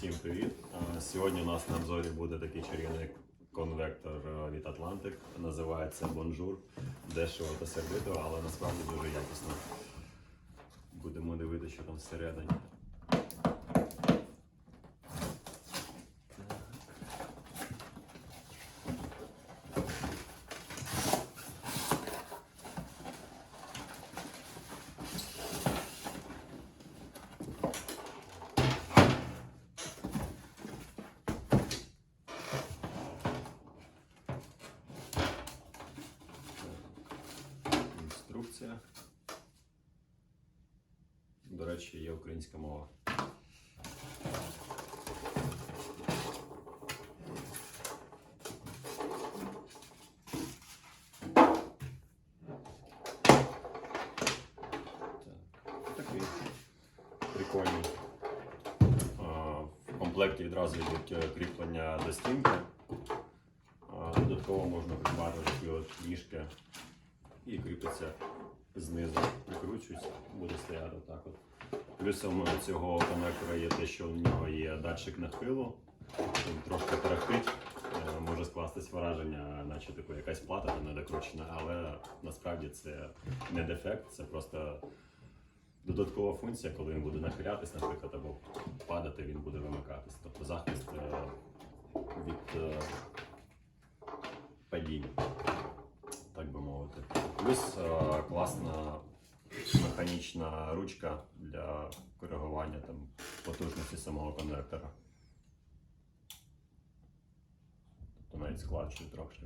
Всім привіт! Сьогодні у нас на обзорі буде такий чарівний конвектор е, від Atlantic. Називається Bonjour. Дешево та сердито, але насправді дуже якісно. Будемо дивитися, що там всередині. Інструкція. До речі, є українська мова. Так, Такий прикольний. В комплекті відразу йдуть е, кріплення до стінки. Додатково можна придбати такі от ніжки і кріпиться знизу, прикручується, буде стояти так от. Плюсом цього конвектора є те, що в нього є датчик нахилу, він трошки тарахтить, е, може скластись враження, наче типу якась плата там не докручена, але насправді це не дефект, це просто додаткова функція, коли він буде нахилятись, наприклад, або падати, він буде вимикатись. Тобто захист е, від е, падіння. Плюс е, класна механічна ручка для коригування там, потужності самого конвектора. Тобто навіть складчує трошки.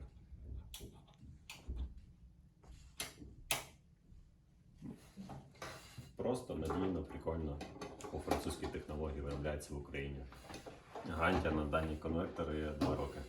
Просто надійно, прикольно по французькій технології виробляється в Україні. Гарантія на дані конвектори 2 роки.